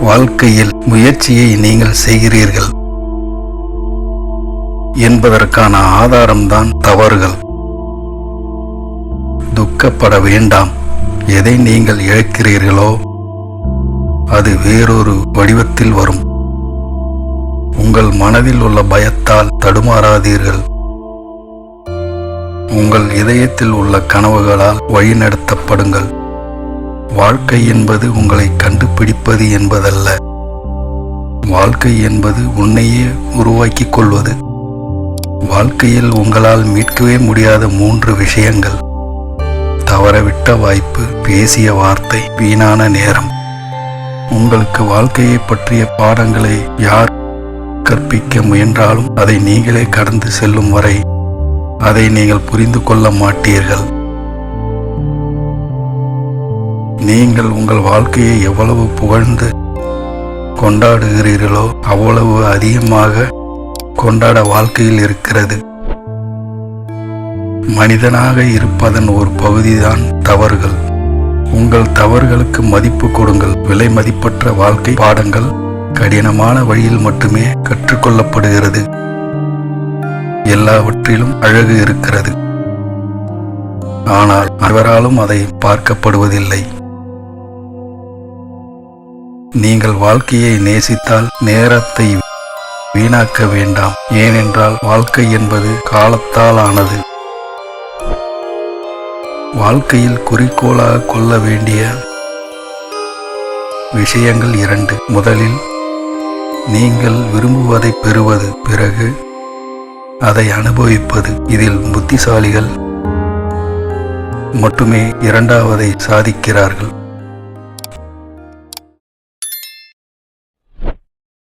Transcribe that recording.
வாழ்க்கையில் முயற்சியை நீங்கள் செய்கிறீர்கள் என்பதற்கான ஆதாரம்தான் தவறுகள். துக்கப்பட வேண்டாம். எதை நீங்கள் இழக்கிறீர்களோ அது வேறொரு வடிவத்தில் வரும். உங்கள் மனதில் உள்ள பயத்தால் தடுமாறாதீர்கள். உங்கள் இதயத்தில் உள்ள கனவுகளால் வழிநடத்தப்படுங்கள். வாழ்க்கை என்பது உங்களை கண்டுபிடிப்பது என்பதல்ல. வாழ்க்கை என்பது உன்னையே உருவாக்கிக் கொள்வது. வாழ்க்கையில் உங்களால் மீட்கவே முடியாத மூன்று விஷயங்கள். தவறவிட்ட வாய்ப்பு பேசிய வார்த்தை வீணான நேரம். உங்களுக்கு வாழ்க்கையை பற்றிய பாடங்களை யார் கற்பிக்க முயன்றாலும் அதை நீங்களே கடந்து செல்லும் வரை அதை நீங்கள் புரிந்து கொள்ள மாட்டீர்கள். நீங்கள் உங்கள் வாழ்க்கையை எவ்வளவு புகழ்ந்து கொண்டாடுகிறீர்களோ அவ்வளவு அதிகமாக கொண்டாட வாழ்க்கையில் இருக்கிறது. மனிதனாக இருப்பதன் ஒரு பகுதிதான் தவறுகள். உங்கள் தவறுகளுக்கு மதிப்பு கொடுங்கள். விலை மதிப்பற்ற வாழ்க்கை பாடங்கள் கடினமான வழியில் மட்டுமே கற்றுக்கொள்ளப்படுகிறது. எல்லாவற்றிலும் அழகு இருக்கிறது. ஆனால் அவராலும் அதை பார்க்கப்படுவதில்லை. நீங்கள் வாழ்க்கையை நேசித்தால் நேரத்தை வீணாக்க வேண்டாம். ஏனென்றால் வாழ்க்கை என்பது காலத்தால் ஆனது வாழ்க்கையில் குறிக்கோளாக கொள்ள வேண்டிய விஷயங்கள் இரண்டு. முதலில் நீங்கள் விரும்புவதை பெறுவது. பிறகு அதை அனுபவிப்பது. இதில் புத்திசாலிகள் மட்டுமே இரண்டாவதை சாதிக்கிறார்கள்.